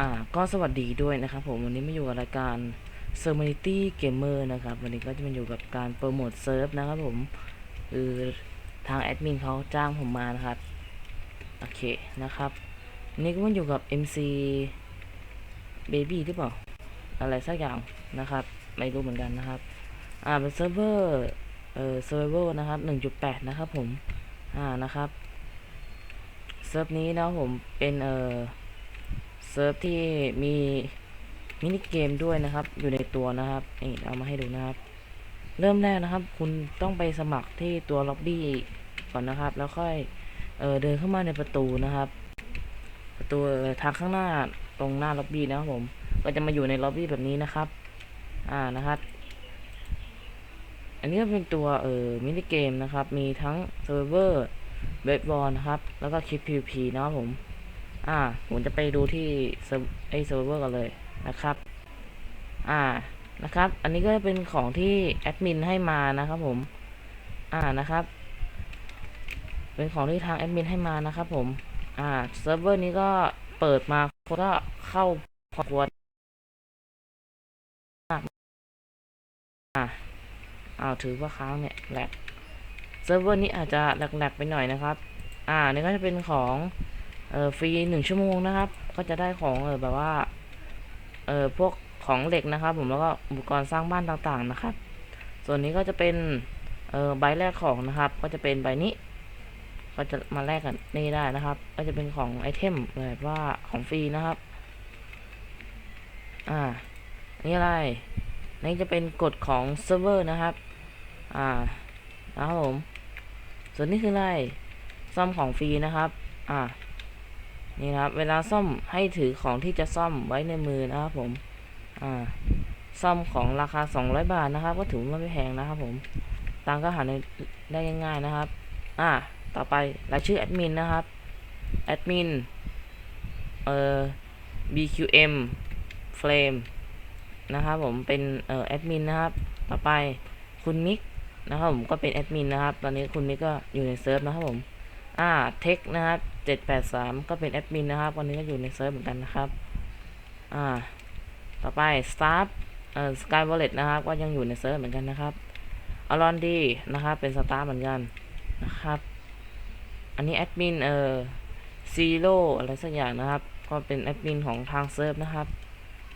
อ่าก็สวัสดีด้วยนะครับผมวันนี้มาอยู่กับรายการ s e r m a n i t y Gamer นะครับ วันนี้ก็จะมาอยู่กับการโปรโมทเซิร์ฟนะครับผมคือทางแอดมินเขาจ้างผมมานะครับ โอเคนะครับนนี้ก็มาอยู่กับ MC Baby หรือเปล่า อะไรสักอย่างนะครับ ไม่รู้เหมือนกันนะครับ อ่าเป็นเซิร์ฟเวอร์เอ่อเซิร์ฟเวอร์นะครับ 1.8 นะครับผม อ่านะครับ เซิร์ฟนี้นะผมเป็นเอ่อ เซิร์ฟที่มีมินิเกมด้วยนะครับ อยู่ในตัวนะครับนี่เอามาให้ดูนะครับ เริ่มแรกนะครับ คุณต้องไปสมัครที่ตัวล็อบบี้ก่อนนะครับ แล้วค่อยเออเดินเข้ามาในประตูนะครับ ประตูทางข้างหน้าตรงหน้าล็อบบี้นะครับผม ก็จะมาอยู่ในล็อบบี้แบบนี้นะครับ อ่านะครับ อันนี้ก็เป็นตัวเออมินิเกมนะครับ มีทั้งเซิร์ฟเวอร์เบสบอลนะครับ แล้วก็คลิป PVP นะครับผม อ่า ผมจะไปดูที่ไอเซิร์ฟเวอร์กันเลยนะครับ อ่า นะครับ อันนี้ก็เป็นของที่แอดมินให้มานะครับผม อ่า นะครับ เป็นของที่ทางแอดมินให้มานะครับผม อ่า เซิร์ฟเวอร์นี้ก็เปิดมาคนก็เข้าพอควรอ่าเอาถือว่าค้างเนี่ยแหลกเซิร์ฟเวอร์นี้อาจจะแหลกๆไปหน่อยนะครับ อ่า นี่ก็จะเป็นของ เออฟรีหนึ่งชั่วโมงนะครับ ก็จะได้ของเออแบบว่า เออพวกของเหล็กนะครับ ผมแล้วก็อุปกรณ์สร้างบ้านต่างๆนะครับ ส่วนนี้ก็จะเป็นเออใบแรกของนะครับ ก็จะเป็นใบนี้ ก็จะมาแลกกันนี่ได้นะครับ ก็จะเป็นของไอเทมแบบว่าของฟรีนะครับ อ่านนี่อะไรนี่จะเป็นกฎของเซิร์ฟเวอร์นะครับ อ่านะครับผม ส่วนนี้คืออะไรซ่อมของฟรีนะครับ อ่า นี่ครับ เวลาซ่อมให้ถือของที่จะซ่อมไว้ในมือนะครับผมอ่าซ่อมของราคา 200 บาทนะครับ ก็ถือว่าไม่แพงนะครับผมตังก็หาได้ง่ายๆนะครับ อ่า ต่อไปรายชื่อแอดมินนะครับแอดมินเอ่อ BQM Flame นะครับผมเป็นเอ่อแอดมินนะครับ ต่อไปคุณมิกนะครับผมก็เป็นแอดมินนะครับ ตอนนี้คุณมิกก็อยู่ในเซิร์ฟนะครับผม อ่าเทคนะครับเจ็ดแปดสามก็เป็นแอดมินนะครับ วันนี้ก็อยู่ในเซิร์ฟเหมือนกันนะครับ อ่า ต่อไป Staff เอ่อ Sky Wallet นะครับ ก็ยังอยู่ในเซิร์ฟเหมือนกันนะครับอลอนดีนะครับ เป็นสตาฟเหมือนกันนะครับ อันนี้แอดมินเอ่อซีโร่อะไรสักอย่างนะครับ ก็เป็นแอดมินของทางเซิร์ฟนะครับ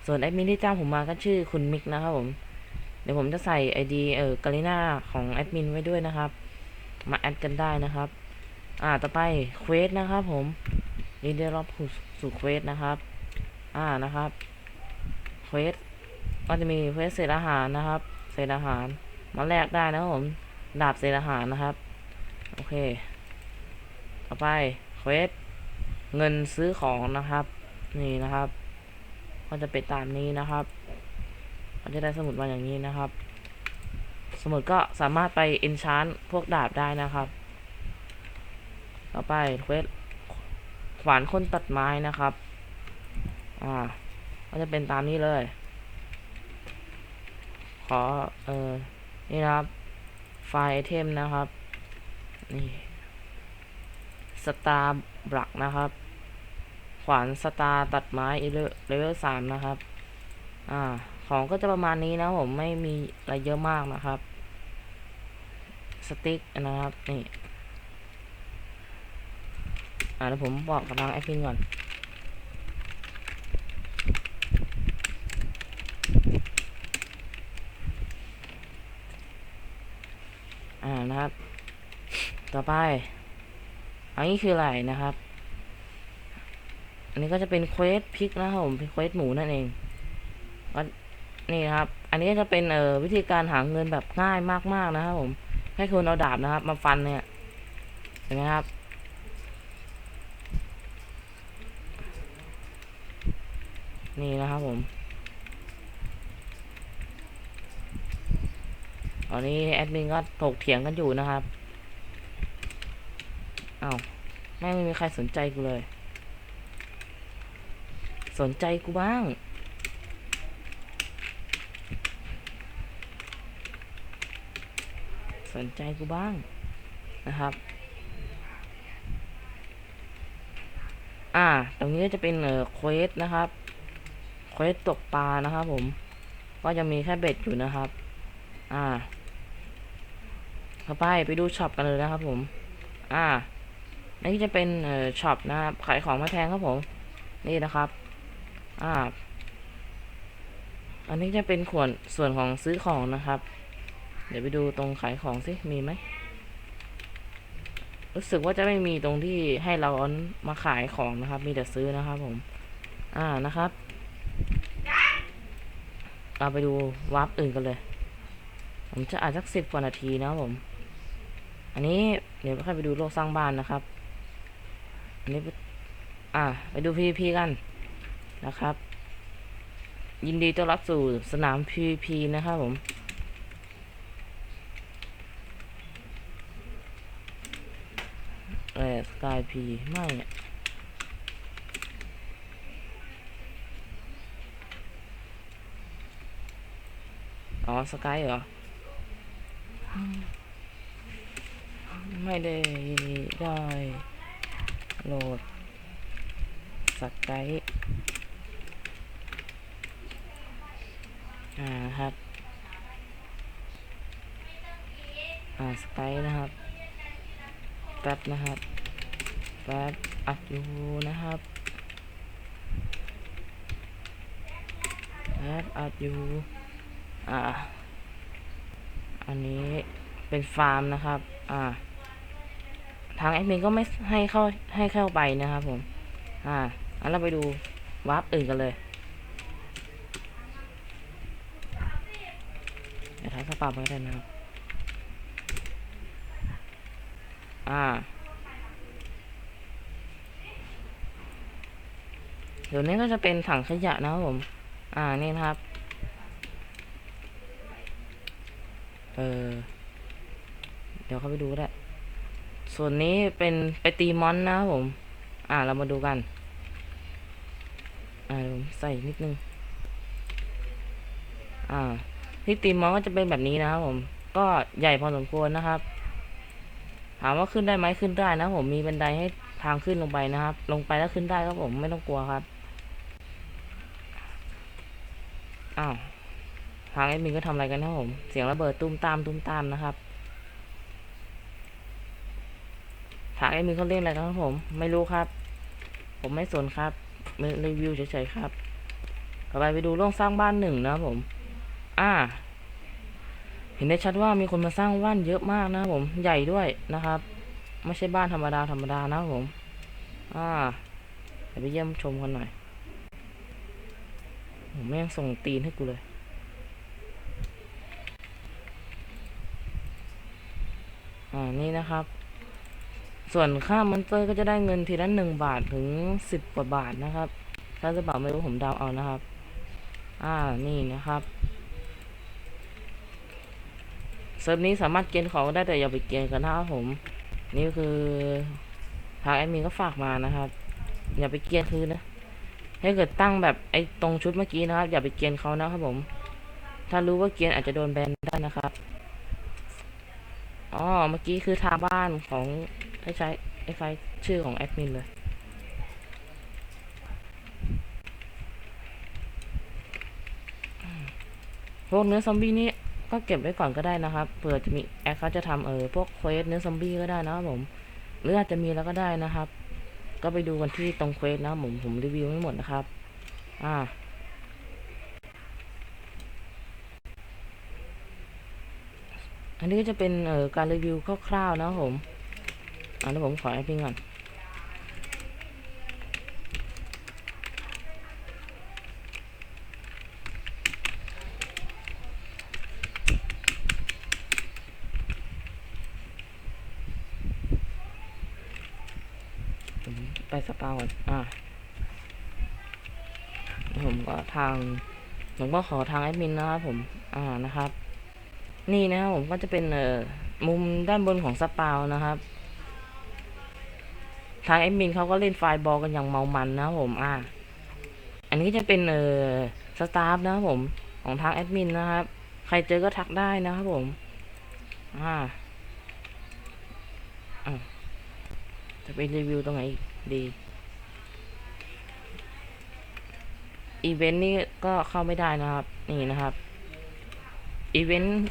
ส่วนแอดมินที่จ้างผมมาก็ชื่อคุณมิกนะครับผม เดี๋ยวผมจะใส่ ID เอ่อกาลิน่าของแอดมินไว้ด้วยนะครับ มาแอดกันได้นะครับ อ่าต่อไปเควสนะครับผมนี่ได้รับสู่เควสนะครับ อ่านะครับเควสก็จะมีเควสเศษอาหารนะครับ เศษอาหาร มาแลกได้นะครับผม ดาบเศษอาหารนะครับ โอเค ต่อไปเควสเงินซื้อของนะครับ นี่นะครับ ก็จะเป็นตามนี้นะครับก็จะได้สมุดมาอย่างนี้นะครับ สมุดก็สามารถไปเอนชานพวกดาบได้นะครับ ต่อไปเควสขวานคนตัดไม้นะครับ อ่า ก็จะเป็นตามนี้เลย ขอ เออ นี่นะครับ ไฟล์ไอเทมนะครับ นี่สตาร์บลักนะครับ ขวานสตาร์ตัดไม้เลเวลสามนะครับ อ่า ของก็จะประมาณนี้นะผมไม่มีอะไรเยอะมากนะครับ สติ๊กนะครับ นี่ อ่าเดี๋ยวผมบอกกับทางแอดมินก่อนอ่านะครับ ต่อไป อันนี้คืออะไรนะครับ อันนี้ก็จะเป็นเควสพริกนะครับผมเป็นเควสหมูนั่นเองก็นี่นะครับ อันนี้ก็จะเป็นเอ่อวิธีการหาเงินแบบง่ายมากๆนะครับผม ให้คุณเอาดาบนะครับ มาฟันเนี่ยเห็นไหมครับ นี่นะครับผมตอนนี้แอดมินก็ถกเถียงกันอยู่นะครับเอา้าแม่งไม่มีใครสนใจกูเลย สนใจกูบ้างสนใจกูบ้างนะครับ อ่า ตรงนี้จะเป็นเอ่อเควสนะครับ เควสตกปลานะครับผม ก็จะมีแค่เบ็ดอยู่นะครับ อ่าเข้าไปไปดูช็อปกันเลยนะครับผม อ่านี่จะเป็นเอ่อช็อปนะครับขายของไม่แพงครับผม นี่นะครับ อ่า อันนี้จะเป็นขวนส่วนของซื้อของนะครับ เดี๋ยวไปดูตรงขายของสิมีไหมรู้สึกว่าจะไม่มีตรงที่ให้เรามาขายของนะครับ มีแต่ซื้อนะครับผม อ่านะครับ เราไปดูวาร์ปอื่นกันเลย ผมจะอานสักสิบกว่านาทีนะผม อันนี้เดี๋ยวค่อยไปดูโลกสร้างบ้านนะครับ อันนี้ไปอ่า ไปดู PVP กันนะครับ ยินดีต้อนรับสู่สนาม PVP นะครับผมเออสกายพีไม่อะอ๋อ สกายเหรอ ไม่ได้ได้โหลดสกายอ่าครับ อ่าสกายนะครับ แป๊บนะครับแป๊บอัดอยู่นะครับแป๊บอัดอยู่ อ่า อันนี้เป็นฟาร์มนะครับ อ่า ทางแอดมินก็ไม่ให้เข้าให้เข้าไปนะครับผม อ่าอันเราไปดูวาร์ปอื่นกันเลยเดี๋ยวท้ายสปาไปก็ได้นะครับ อ่า เดี๋ยวนี้ก็จะเป็นถังขยะนะครับผม อ่า นี่นะครับ เออ เดี๋ยวเข้าไปดูก็ได้ ส่วนนี้เป็นไปตีมอนนะครับผม อ่าเรามาดูกัน อ่าผมใส่นิดนึง อ่าที่ตีมอนก็จะเป็นแบบนี้นะครับผม ก็ใหญ่พอสมควรนะครับ ถามว่าขึ้นได้ไหมขึ้นได้นะผมมีบันไดให้ทางขึ้นลงไปนะครับ ลงไปแล้วขึ้นได้ครับผมไม่ต้องกลัวครับ อ้าว ทางแอดมินก็ทำอะไรกันนะครับผม เสียงระเบิดตุ้มตามตุ้มตามนะครับ ทางแอดมินเขาเล่นอะไรกันครับผม ไม่รู้ครับ ผมไม่สนครับมารีวิวเฉยๆครับ ต่อไปไปดูเรื่องสร้างบ้านหนึ่งนะครับผม อ่า เห็นได้ชัดว่ามีคนมาสร้างบ้านเยอะมากนะครับผม ใหญ่ด้วยนะครับ ไม่ใช่บ้านธรรมดาธรรมดานะครับผม อ่าเดี๋ยวไปเยี่ยมชมกันหน่อยผมแม่งส่งตีนให้กูเลย อ่านี่นะครับ ส่วนค่ามอนเตอร์ก็จะได้เงินทีละหนึ่งบาทถึงสิบกว่าบาทนะครับ ถ้าจะบอกไม่รู้ผมเดาเอานะครับ อ่านี่นะครับเซิร์ฟนี้สามารถเกณฑ์ของได้แต่อย่าไปเกณฑ์กันนะครับผม นี่คือทางแอดมินก็ฝากมานะครับ อย่าไปเกณฑ์คือนะถ้าเกิดตั้งแบบไอ้ตรงชุดเมื่อกี้นะครับ อย่าไปเกณฑ์เขานะครับผม ถ้ารู้ว่าเกณฑ์อาจจะโดนแบนได้นะครับ อ๋อ เมื่อกี้คือทางบ้านของไอ้ใช้ไอ้ไฟชื่อของแอดมินเลย พวกเนื้อซอมบี้นี่ก็เก็บไว้ก่อนก็ได้นะครับเผื่อจะมีแอดเขาจะทำเออพวกเควสเนื้อซอมบี้ก็ได้นะครับผม หรืออาจจะมีแล้วก็ได้นะครับ ก็ไปดูกันที่ตรงเควสนะผมผมรีวิวไม่หมดนะครับ อ่า อันนี้ก็จะเป็นเอ่อการรีวิวคร่าวๆนะครับผมอันนี้ผมขอแอดมินก่อนไปสปาก่อนอ่าผมก็ทางผมก็ขอทางแอดมินนะครับผม อ่านะครับ นี่นะครับผมก็จะเป็นเอ่อมุมด้านบนของสปาวนะครับทางแอดมินเขาก็เล่นไฟล์บอลกันอย่างเมามันนะผม อ่า อันนี้จะเป็นเอ่อสตาฟนะครับผมของทางแอดมินนะครับ ใครเจอก็ทักได้นะครับผม อ่าจะไปรีวิวตรงไหนดี อีเวนต์นี่ก็เข้าไม่ได้นะครับ นี่นะครับ อีเวนต์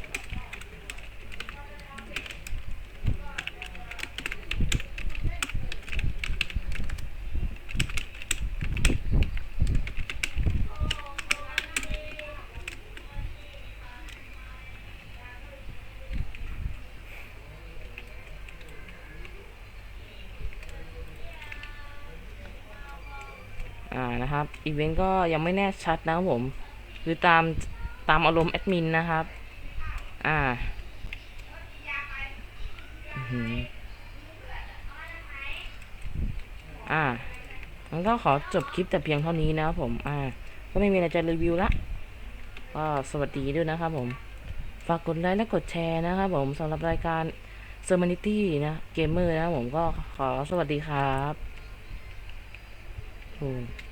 อ่านะครับ อีเวนต์ก็ยังไม่แน่ชัดนะครับผม คือตามตามอารมณ์แอดมินนะครับ อ่าอือฮึอ่างั้นก็ขอจบคลิปแต่เพียงเท่านี้นะครับผม อ่า ก็ไม่มีอะไรจะรีวิวละก็สวัสดีด้วยนะครับผม ฝากกดไลค์และกดแชร์นะครับผมสำหรับรายการ s e r m a n i t y นะเกมเมอร์นะครับผมก็ขอสวัสดีครับ อืม